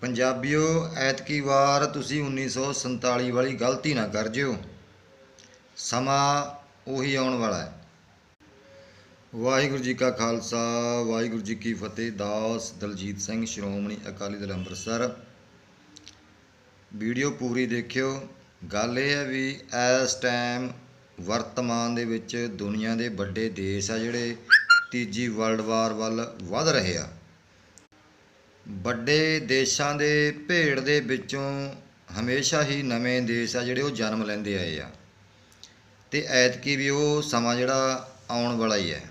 ਪੰਜਾਬੀਓ, ਐਤਕੀ ਵਾਰ ਤੁਸੀਂ 1947 ਵਾਲੀ ਗਲਤੀ ਨਾ ਕਰ ਜਿਓ। ਸਮਾਂ ਉਹੀ ਆਉਣ ਵਾਲਾ ਹੈ। ਵਾਹਿਗੁਰੂ ਜੀ ਕਾ ਖਾਲਸਾ, ਵਾਹਿਗੁਰੂ ਜੀ ਕੀ ਫਤਿਹ। ਦਾਸ ਦਲਜੀਤ ਸਿੰਘ, ਸ਼੍ਰੋਮਣੀ ਅਕਾਲੀ ਦਲ ਅੰਮ੍ਰਿਤਸਰ। ਵੀਡੀਓ ਪੂਰੀ ਦੇਖਿਓ। ਗੱਲ ਇਹ ਹੈ ਵੀ ਇਸ ਟਾਈਮ ਵਰਤਮਾਨ ਦੇ ਵਿੱਚ ਦੁਨੀਆ ਦੇ ਵੱਡੇ ਦੇਸ਼ ਆ ਜਿਹੜੇ ਤੀਜੀ ਵਰਲਡ ਵਾਰ ਵੱਲ ਵਧ ਰਹੇ ਆ। ਵੱਡੇ ਦੇਸ਼ਾਂ ਦੇ ਭੇੜ ਦੇ ਵਿੱਚੋਂ ਹਮੇਸ਼ਾ ਹੀ ਨਵੇਂ ਦੇਸ਼ ਆ ਜਿਹੜੇ ਉਹ ਜਨਮ ਲੈਂਦੇ ਆਏ ਆ। ਤੇ ਐਤਕੀ ਵੀ ਉਹ ਸਮਾਂ ਜਿਹੜਾ ਆਉਣ ਵਾਲਾ ਹੀ ਹੈ।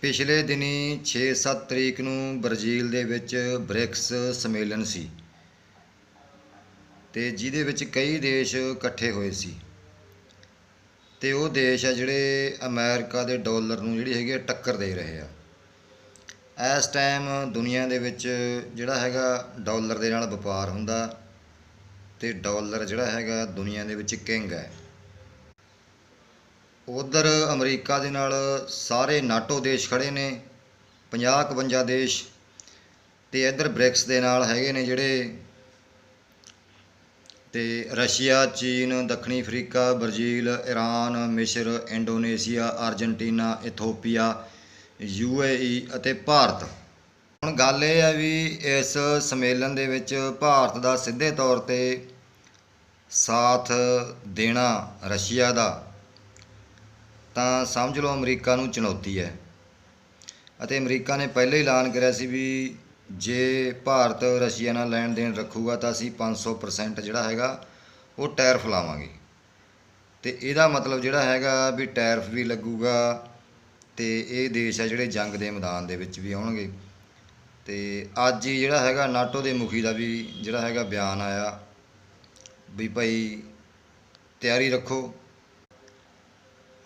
ਪਿਛਲੇ ਦਿਨੀ 6-7 ਤਰੀਕ ਨੂੰ ਬ੍ਰਾਜ਼ੀਲ ਦੇ ਵਿੱਚ ਬ੍ਰਿਕਸ ਸੰਮੇਲਨ ਸੀ। ਤੇ ਜਿਹਦੇ ਵਿੱਚ ਕਈ ਦੇਸ਼ ਇਕੱਠੇ ਹੋਏ ਸੀ। ਤੇ ਉਹ ਦੇਸ਼ ਆ ਜਿਹੜੇ ਅਮਰੀਕਾ ਦੇ ਡਾਲਰ ਨੂੰ ਜਿਹੜੀ ਹੈਗੀ ਆ ਟੱਕਰ ਦੇ ਰਹੇ ਆ। ਇਸ ਟਾਈਮ ਦੁਨੀਆ ਦੇ ਵਿੱਚ ਜਿਹੜਾ ਹੈਗਾ ਡਾਲਰ ਦੇ ਨਾਲ ਵਪਾਰ ਹੁੰਦਾ ਤੇ ਡਾਲਰ ਜਿਹੜਾ ਹੈਗਾ ਦੁਨੀਆ ਦੇ ਵਿੱਚ ਕਿੰਗ ਹੈ। ਉਧਰ ਅਮਰੀਕਾ ਦੇ ਨਾਲ ਸਾਰੇ ਨਾਟੋ ਦੇਸ਼ ਖੜੇ ਨੇ 50 51 ਦੇਸ਼ ਤੇ ਇੱਧਰ ਬ੍ਰਿਕਸ ਦੇ ਨਾਲ ਹੈਗੇ ਨੇ ਜਿਹੜੇ ਤੇ ਰਸ਼ੀਆ, ਚੀਨ, ਦੱਖਣੀ ਅਫਰੀਕਾ, ਬ੍ਰਾਜ਼ੀਲ ਈਰਾਨ ਮਿਸਰ, ਇੰਡੋਨੇਸ਼ੀਆ, ਅਰਜਨਟੀਨਾ, ਇਥੋਪੀਆ ਯੂਏਈ ਅਤੇ ਭਾਰਤ। ਹੁਣ ਗੱਲ ਇਹ ਹੈ ਵੀ ਇਸ ਸੰਮੇਲਨ ਦੇ ਵਿੱਚ ਭਾਰਤ ਦਾ ਸਿੱਧੇ ਤੌਰ ਤੇ ਸਾਥ ਦੇਣਾ ਰਸ਼ੀਆ ਦਾ, ਤਾਂ ਸਮਝ ਲਓ ਅਮਰੀਕਾ ਨੂੰ ਚੁਣੌਤੀ ਹੈ। ਅਤੇ ਅਮਰੀਕਾ ਨੇ ਪਹਿਲੇ ਹੀ ਐਲਾਨ ਕਰਿਆ ਸੀ ਵੀ ਜੇ ਭਾਰਤ ਰਸ਼ੀਆ ਨਾਲ ਲੈਣ ਦੇਣ ਰੱਖੂਗਾ ਤਾਂ ਅਸੀਂ 500% ਜਿਹੜਾ ਹੈਗਾ ਉਹ ਟੈਰਫ ਲਾਵਾਂਗੇ। ਤੇ ਇਹਦਾ ਮਤਲਬ ਜਿਹੜਾ ਹੈਗਾ ਵੀ ਟੈਰਫ ਵੀ ਲੱਗੂਗਾ ਤੇ ਇਹ ਦੇਸ਼ ਆ ਜਿਹੜੇ ਜੰਗ ਦੇ ਮੈਦਾਨ ਦੇ ਵਿੱਚ ਵੀ ਆਉਣਗੇ। ਤੇ ਅੱਜ ਹੀ ਜਿਹੜਾ ਹੈਗਾ ਨਾਟੋ ਦੇ ਮੁਖੀ ਦਾ ਵੀ ਜਿਹੜਾ ਹੈਗਾ ਬਿਆਨ ਆਇਆ ਵੀ ਭਾਈ ਤਿਆਰੀ ਰੱਖੋ।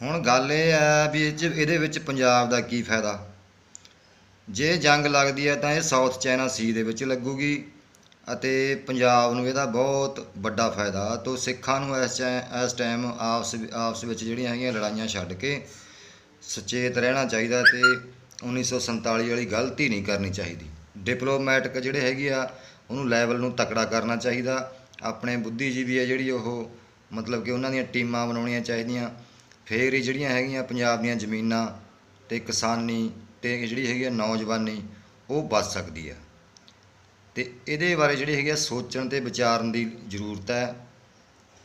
ਹੁਣ ਗੱਲ ਇਹ ਹੈ ਵੀ ਇਹ ਇਹਦੇ ਵਿੱਚ ਪੰਜਾਬ ਦਾ ਕੀ ਫਾਇਦਾ? ਜੇ ਜੰਗ ਲੱਗਦੀ ਹੈ ਤਾਂ ਇਹ ਸਾਊਥ ਚਾਈਨਾ ਸੀ ਦੇ ਵਿੱਚ ਲੱਗੂਗੀ ਅਤੇ ਪੰਜਾਬ ਨੂੰ ਇਹਦਾ ਬਹੁਤ ਵੱਡਾ ਫਾਇਦਾ। ਤੋਂ ਸਿੱਖਾਂ ਨੂੰ ਇਸ ਟੈ- ਇਸ ਟਾਈਮ ਆਪਸ ਆਪਸ ਵਿੱਚ ਜਿਹੜੀਆਂ ਹੈਗੀਆਂ ਲੜਾਈਆਂ ਛੱਡ ਕੇ ਸੁਚੇਤ ਰਹਿਣਾ ਚਾਹੀਦਾ ਤੇ 1947 ਵਾਲੀ ਗਲਤੀ ਨਹੀਂ ਕਰਨੀ ਚਾਹੀਦੀ। ਡਿਪਲੋਮੈਟਿਕ ਜਿਹੜੇ ਹੈਗੇ ਆ, ਉਹਨੂੰ ਲੈਵਲ ਨੂੰ ਤਕੜਾ ਕਰਨਾ ਚਾਹੀਦਾ। ਆਪਣੇ ਬੁੱਧੀਜੀਵੀ ਆ ਜਿਹੜੀ ਉਹ, ਮਤਲਬ ਕਿ ਉਹਨਾਂ ਦੀਆਂ ਟੀਮਾਂ ਬਣਾਉਣੀਆਂ ਚਾਹੀਦੀਆਂ। ਫੇਰ ਹੀ ਜਿਹੜੀਆਂ ਹੈਗੀਆਂ ਪੰਜਾਬ ਦੀਆਂ ਜ਼ਮੀਨਾਂ ਤੇ ਕਿਸਾਨੀ ਤੇ ਜਿਹੜੀ ਹੈਗੀ ਆ ਨੌਜਵਾਨੀ, ਉਹ ਬਚ ਸਕਦੀ ਆ। ਤੇ ਇਹਦੇ ਬਾਰੇ ਜਿਹੜੀ ਹੈਗੀ ਆ ਸੋਚਣ ਤੇ ਵਿਚਾਰਨ ਦੀ ਜ਼ਰੂਰਤ ਹੈ।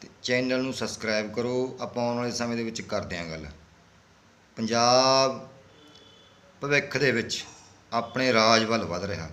ਤੇ ਚੈਨਲ ਨੂੰ ਸਬਸਕ੍ਰਾਈਬ ਕਰੋ। ਆਪਾਂ ਆਉਣ ਵਾਲੇ ਸਮੇਂ ਦੇ ਵਿੱਚ ਕਰਦੇ ਹਾਂ ਗੱਲ। ਪੰਜਾਬ ਭਵਿੱਖ ਦੇ ਵਿੱਚ ਆਪਣੇ ਰਾਜ ਵੱਲ ਵੱਧ ਰਿਹਾ।